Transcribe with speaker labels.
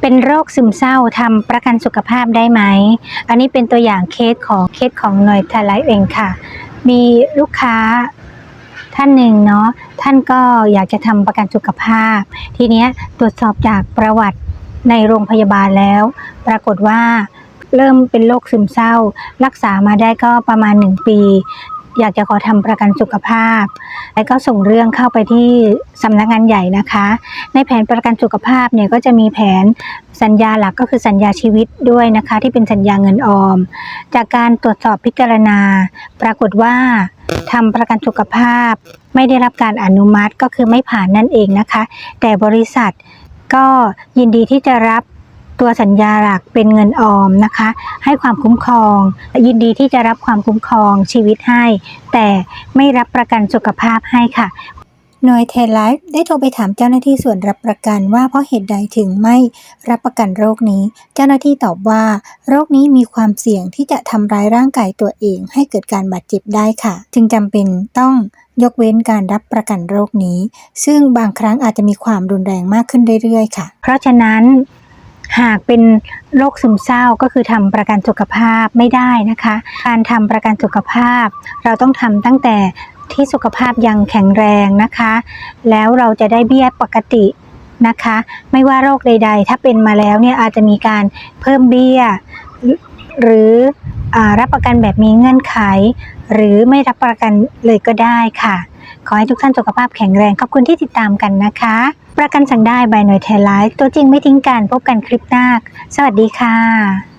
Speaker 1: เป็นโรคซึมเศร้าทำประกันสุขภาพได้ไหม อันนี้เป็นตัวอย่างเคสของเคสของหน่วยทลายเองค่ะ มีลูกค้าท่านหนึ่งเนาะท่านก็อยากจะทำประกันสุขภาพ ทีเนี้ยตรวจสอบจากประวัติในโรงพยาบาลแล้ว ปรากฏว่าเริ่มเป็นโรคซึมเศร้า รักษามาได้ก็ประมาณ 1 ปี อยากจะขอทำประกันสุขภาพ แล้วก็ส่งเรื่องเข้าไปที่สำนักงานใหญ่นะคะ ในแผนประกันสุขภาพเนี่ยก็จะมีแผนสัญญาหลักก็คือสัญญาชีวิตด้วยนะคะ ที่เป็นสัญญาเงินออม จากการตรวจสอบพิจารณา ปรากฏว่าทำประกันสุขภาพ ไม่ได้รับการอนุมัติก็คือไม่ผ่านนั่นเองนะคะ แต่บริษัทก็ยินดีที่จะรับ ตัวสัญญาหลักเป็นเงินออมนะคะ ให้ความคุ้มครอง ยินดีที่จะรับความคุ้มครองชีวิตให้ แต่ไม่รับประกันสุขภาพให้ค่ะหน่วยเทไลฟ์ได้โทรไปถามเจ้าหน้าที่ส่วนรับประกันว่าเพราะเหตุใดถึงไม่รับประกันโรคนี้ เจ้าหน้าที่ตอบว่า โรคนี้มีความเสี่ยงที่จะทำร้ายร่างกายตัวเอง ให้เกิดการบาดเจ็บได้ค่ะ จึงจำเป็นต้องยกเว้นการรับประกันโรคนี้ ซึ่งบางครั้งอาจจะมีความรุนแรงมากขึ้นเรื่อยๆ ค่ะ เพราะฉะนั้น หากเป็นโรคซึมเศร้าก็คือทำประกันสุขภาพไม่ได้นะคะ การทำประกันสุขภาพ เราต้องทำตั้งแต่ที่สุขภาพยังแข็งแรงนะคะ แล้วเราจะได้เบี้ยปกตินะคะ ไม่ว่าโรคใด ๆ ถ้าเป็นมาแล้วเนี่ยอาจจะมีการเพิ่มเบี้ย หรืออรับประกันแบบมีเงื่อนไข หรือไม่รับประกันเลยก็ได้ค่ะ ขอให้ทุกท่านสุขภาพแข็งแรงขอบคุณที่ติดตามกันนะคะ ประกันสั่งได้ใบหน่วยเทลไลท์ตัวจริงไม่ทิ้งกันพบกันคลิปหน้า สวัสดีค่ะ